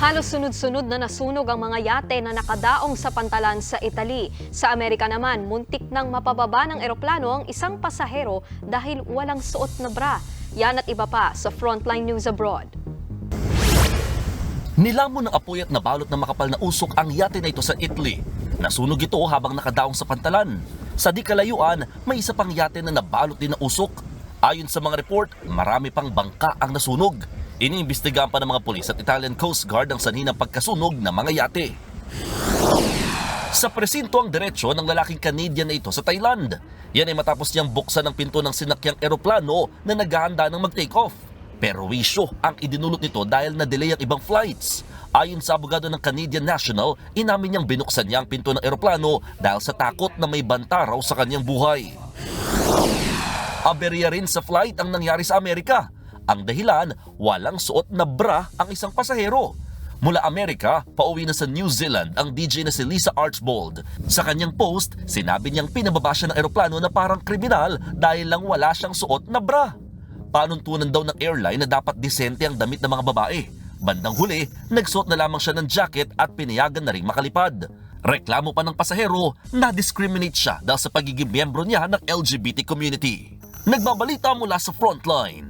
Halos sunod-sunod na nasunog ang mga yate na nakadaong sa pantalan sa Italy. Sa Amerika naman, muntik nang mapababa ng eroplano ang isang pasahero dahil walang suot na bra. Yan at iba pa sa Frontline News Abroad. Nilamon ng apoy at nabalot na makapal na usok ang yate na ito sa Italy. Nasunog ito habang nakadaong sa pantalan. Sa di kalayuan, may isa pang yate na nabalot din ng usok. Ayon sa mga report, marami pang bangka ang nasunog. Iniimbestigahan pa ng mga pulis at Italian Coast Guard ang sanhi ng pagkasunog ng mga yate. Sa presinto ang diretsyo ng lalaking Canadian na ito sa Thailand. Yan ay matapos niyang buksan ang pinto ng sinakyang eroplano na naghahanda ng mag-take off. Pero wisyo ang idinulot nito dahil na-delay ang ibang flights. Ayon sa abogado ng Canadian National, inamin niyang binuksan niya ang pinto ng eroplano dahil sa takot na may banta raw sa kanyang buhay. Aberya rin sa flight ang nangyari sa Amerika. Ang dahilan, walang suot na bra ang isang pasahero. Mula Amerika, pauwi na sa New Zealand ang DJ na si Lisa Archbold. Sa kanyang post, sinabi niyang pinababa siya ng eroplano na parang kriminal dahil lang wala siyang suot na bra. Panuntunan daw ng airline na dapat disente ang damit ng mga babae. Bandang huli, nagsuot na lamang siya ng jacket at pinayagan na rin makalipad. Reklamo pa ng pasahero na discriminate siya dahil sa pagiging miyembro niya ng LGBT community. Nagbabalita mula sa frontline.